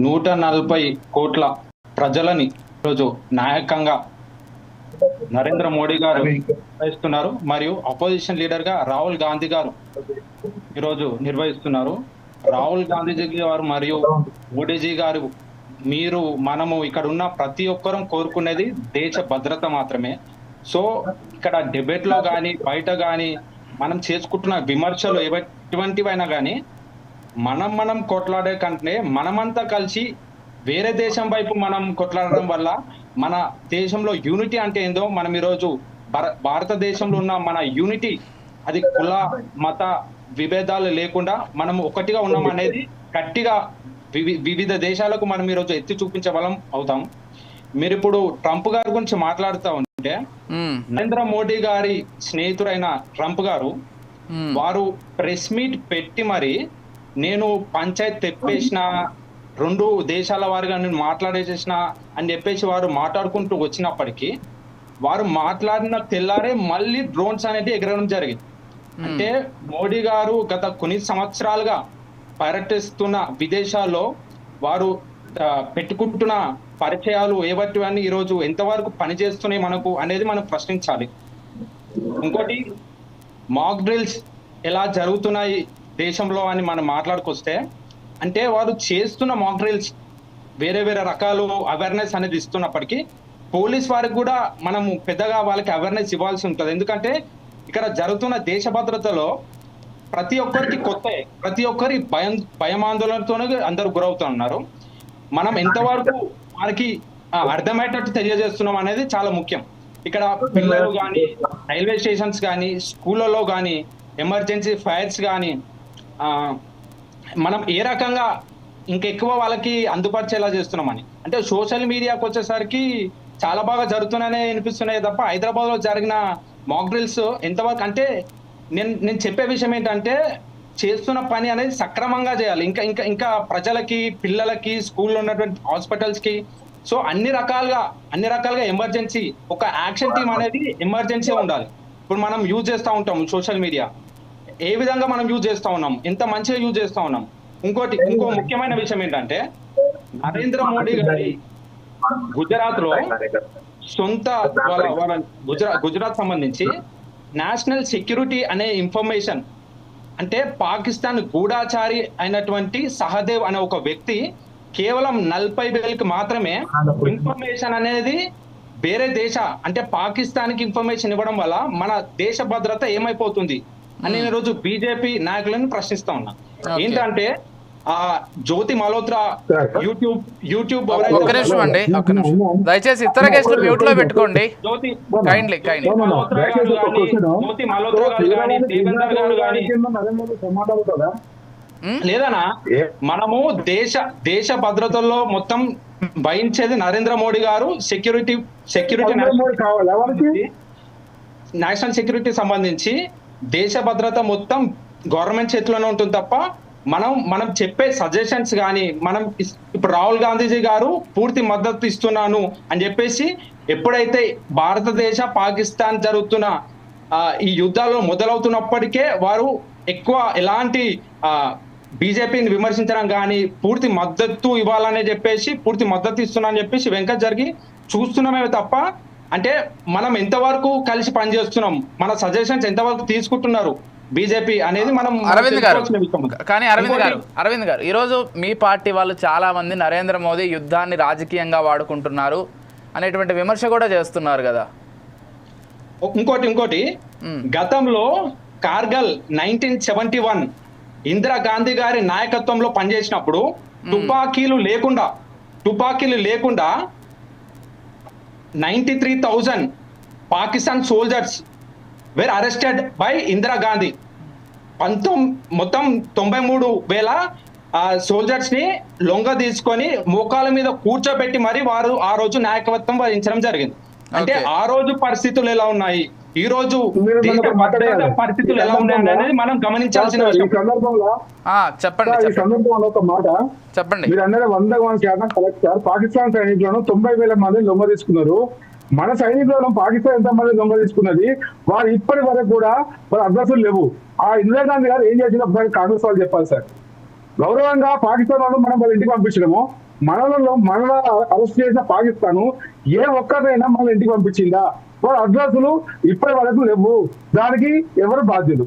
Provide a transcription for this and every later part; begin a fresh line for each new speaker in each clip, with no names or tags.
నూట నలభై కోట్ల ప్రజలని ఈరోజు నాయకంగా నరేంద్ర మోడీ గారు నిర్వహిస్తున్నారు. మరియు అపోజిషన్ లీడర్గా రాహుల్ గాంధీ గారు ఈరోజు నిర్వహిస్తున్నారు. రాహుల్ గాంధీజీ గారు మరియు మోడీజీ గారు మీరు మనము ఇక్కడ ఉన్న ప్రతి ఒక్కరం కోరుకునేది దేశ భద్రత మాత్రమే. సో ఇక్కడ డిబేట్లో కానీ బయట కానీ మనం చేసుకుంటున్న విమర్శలు ఎటువంటివైనా కానీ మనం మనం కొట్లాడే కంటే మనమంతా కలిసి వేరే దేశం వైపు మనం కొట్లాడడం వల్ల మన దేశంలో యూనిటీ అంటే ఏందో మనం ఈరోజు భార- భారతదేశంలో ఉన్న మన యూనిటీ అది కుల మత విభేదాలు లేకుండా మనం ఒకటిగా ఉన్నాం అనేది గట్టిగా వివి- వివిధ దేశాలకు మనం ఈరోజు ఎత్తి చూపించే బలం అవుతాం మీరు ఇప్పుడు ట్రంప్ గారి గురించి మాట్లాడుతూ ఉంటే. నరేంద్ర మోడీ గారి స్నేహితుడైన ట్రంప్ గారు. వారు ప్రెస్ మీట్ పెట్టి మరి నేను పంచాయత్ తెప్పేసిన రెండు దేశాల వారిగా నేను మాట్లాడేసేసిన అని చెప్పేసి వారు మాట్లాడుకుంటూ వచ్చినప్పటికీ వారు మాట్లాడిన తెల్లారే మళ్ళీ డ్రోన్స్ అనేది ఎగరడం జరిగింది. అంటే మోడీ గారు గత కొన్ని సంవత్సరాలుగా పర్యటిస్తున్న విదేశాల్లో వారు పెట్టుకుంటున్న పరిచయాలు ఏవటివన్నీ ఈరోజు ఎంతవరకు పనిచేస్తున్నాయి మనకు అనేది మనం ప్రశ్నించాలి. ఇంకోటి మాక్ డ్రిల్స్ ఎలా జరుగుతున్నాయి దేశంలో అని మనం మాట్లాడుకొస్తే అంటే వారు చేస్తున్న మాక్ వేరే వేరే రకాలు అవేర్నెస్ అనేది ఇస్తున్నప్పటికీ పోలీస్ వారికి కూడా మనము పెద్దగా వాళ్ళకి అవేర్నెస్ ఇవ్వాల్సి ఉంటుంది. ఎందుకంటే ఇక్కడ జరుగుతున్న దేశ భద్రతలో ప్రతి ఒక్కరికి కొత్త ప్రతి ఒక్కరి భయం భయమాందోళనతోనే అందరూ గురవుతున్నారు. మనం ఎంతవరకు వారికి అర్థమయ్యేటట్టు తెలియజేస్తున్నాం అనేది చాలా ముఖ్యం. ఇక్కడ పిల్లలు కానీ రైల్వే స్టేషన్స్ కానీ స్కూళ్ళలో కానీ ఎమర్జెన్సీ ఫైర్స్ కానీ మనం ఏ రకంగా ఇంకెక్కువ వాళ్ళకి అందుపరిచేలా చేస్తున్నామని. అంటే సోషల్ మీడియాకి వచ్చేసరికి చాలా బాగా జరుగుతున్నాయనే అనిపిస్తున్నాయి తప్ప హైదరాబాద్లో జరిగిన మాక్ డ్రిల్స్ ఎంతవరకు అంటే నేను నేను చెప్పే విషయం ఏంటంటే చేస్తున్న పని అనేది సక్రమంగా చేయాలి. ఇంకా ఇంకా ఇంకా ప్రజలకి పిల్లలకి స్కూల్లో ఉన్నటువంటి హాస్పిటల్స్కి. సో అన్ని రకాలుగా అన్ని రకాలుగా ఎమర్జెన్సీ ఒక యాక్షన్ టీమ్ అనేది ఎమర్జెన్సీ ఉండాలి. ఇప్పుడు మనం యూజ్ చేస్తూ ఉంటాం సోషల్ మీడియా. ఏ విధంగా మనం యూజ్ చేస్తా ఉన్నాం? ఎంత మంచిగా యూజ్ చేస్తా ఉన్నాం? ఇంకోటి ఇంకో ముఖ్యమైన విషయం ఏంటంటే నరేంద్ర మోడీ గారి గుజరాత్లో సొంత వాళ్ళ వాళ్ళ గుజరాత్ గుజరాత్ సంబంధించి నేషనల్ సెక్యూరిటీ అనే ఇన్ఫర్మేషన్ అంటే పాకిస్తాన్ గూఢాచారి అయినటువంటి సహదేవ్ అనే ఒక వ్యక్తి కేవలం నలభై వేలకి మాత్రమే ఇన్ఫర్మేషన్ అనేది వేరే దేశ అంటే పాకిస్తాన్కి ఇన్ఫర్మేషన్ ఇవ్వడం వల్ల మన దేశ భద్రత ఏమైపోతుంది? అని నేను ఈరోజు బీజేపీ నాయకులను ప్రశ్నిస్తా ఉన్నా. ఏంటంటే ఆ జ్యోతి మల్హోత్రా యూట్యూబ్ యూట్యూబ్
ఒక్క నిమిషం అండి ఒక్క నిమిషం. దయచేసి ఇతర కేసులు మ్యూట్లో పెట్టుకోండి.
Jyoti
kindly kindly.
జ్యోతి మల్హోత్రా గారు కానీ, దేవేందర్ గారు కానీ లేదనా? మనము దేశ దేశ భద్రతల్లో మొత్తం వహించేది నరేంద్ర మోడీ గారు సెక్యూరిటీ సెక్యూరిటీ నేషనల్ సెక్యూరిటీ సంబంధించి దేశ భద్రత మొత్తం గవర్నమెంట్ చేతిలోనే ఉంటుంది తప్ప మనం మనం చెప్పే సజెషన్స్ కానీ మనం ఇప్పుడు రాహుల్ గాంధీజీ గారు పూర్తి మద్దతు ఇస్తున్నాను అని చెప్పేసి ఎప్పుడైతే భారతదేశ పాకిస్తాన్ జరుగుతున్న ఈ యుద్ధాలు మొదలవుతున్నప్పటికే వారు ఎక్కువ ఎలాంటి బీజేపీని విమర్శించడం కానీ పూర్తి మద్దతు ఇవ్వాలని చెప్పేసి పూర్తి మద్దతు ఇస్తున్నా అని చెప్పేసి వెంకట్ జరిగి చూస్తున్నామే తప్ప అంటే మనం ఎంతవరకు కలిసి పనిచేస్తున్నాం? మన సజెషన్స్ ఎంతవరకు తీసుకుంటున్నారు? బీజేపీ అనేది మనం
అరవింద్ గారు. కానీ అరవింద్ గారు అరవింద్ గారు ఈరోజు మీ పార్టీ వాళ్ళు చాలా మంది నరేంద్ర మోదీ యుద్ధాన్ని రాజకీయంగా వాడుకుంటున్నారు అనేటువంటి విమర్శ కూడా చేస్తున్నారు కదా.
ఇంకోటి ఇంకోటి. గతంలో కార్గల్ nineteen seventy one Indira Gandhi గారి నాయకత్వంలో పనిచేసినప్పుడు తుపాకీలు లేకుండా తుపాకీలు లేకుండా ninety three thousand Pakistan soldiers were arrested by Indira Gandhi పంతొమ్ మొత్తం తొంభై మూడు వేల సోల్జర్స్ని లొంగ తీసుకొని మోకాల మీద కూర్చోబెట్టి మరి వారు ఆ రోజు నాయకత్వం వహించడం జరిగింది. అంటే. ఆ రోజు పరిస్థితులు ఎలా ఉన్నాయి? ఈ రోజు. పరిస్థితులు ఎలా ఉన్నాయి అనేది మనం గమనించాల్సిన
చెప్పండి
ఈ
చెప్పండి.
సందర్భంలో ఒక మాట.
చెప్పండి.
మీరు అందరూ వంద శాతం కరెక్ట్ సార్. పాకిస్తాన్ సైనికులను తొంభై వేల మంది లొంగ తీసుకున్నారు. మన సైనికులను పాకిస్తాన్ ఎంత మంది లొంగ తీసుకున్నది? వారు ఇప్పటి వరకు కూడా వాళ్ళ అడ్రస్లు లేవు. ఆ ఇందిరాగాంధీ గారు ఏం చేసిందో ఒకసారి కాంగ్రెస్ వాళ్ళు చెప్పాలి సార్. గౌరవంగా పాకిస్తాన్ వాళ్ళు మనం వాళ్ళ ఇంటికి పంపించడము. మనలో మన అరెస్ట్ చేసిన పాకిస్తాన్ ఏ ఒక్కరినైనా మన ఇంటికి పంపించిందా? వాళ్ళ అడ్రస్లు ఇప్పటి వరకు లేవు. దానికి ఎవరు బాధ్యులు?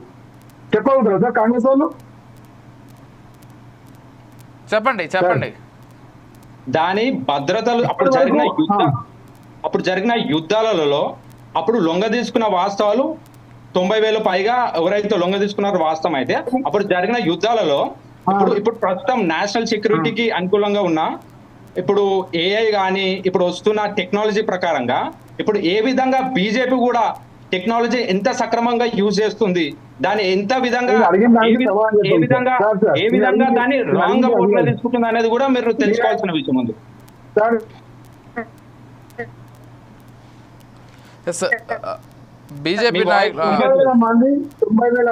చెప్పగలుగుతారా సార్? కాంగ్రెస్ వాళ్ళు?
చెప్పండి చెప్పండి.
దాని భద్రతలు అప్పుడు జరిగిన యుద్ధ అప్పుడు జరిగిన యుద్ధాలలో అప్పుడు లొంగ తీసుకున్న వాస్తవాలు తొంభై వేలు పైగా ఎవరైతే లొంగ తీసుకున్నారో వాస్తవం అయితే అప్పుడు జరిగిన యుద్ధాలలో ఇప్పుడు ఇప్పుడు ప్రస్తుతం నేషనల్ సెక్యూరిటీకి అనుకూలంగా ఉన్న ఇప్పుడు ఏఐ కానీ ఇప్పుడు వస్తున్న టెక్నాలజీ ప్రకారంగా ఇప్పుడు ఏ విధంగా బీజేపీ కూడా టెక్నాలజీ ఎంత సక్రమంగా యూజ్ చేస్తుంది దాన్ని ఎంత విధంగా ఏ విధంగా. ఏ విధంగా దాన్ని
నేను
రాంగ్
అడిగాను.
తీసుకుంటుంది అనేది కూడా మీరు తెలుసుకోవాల్సిన విషయం ఉంది
సార్
బీజేపీ
మీ వాయిస్
నాయకులు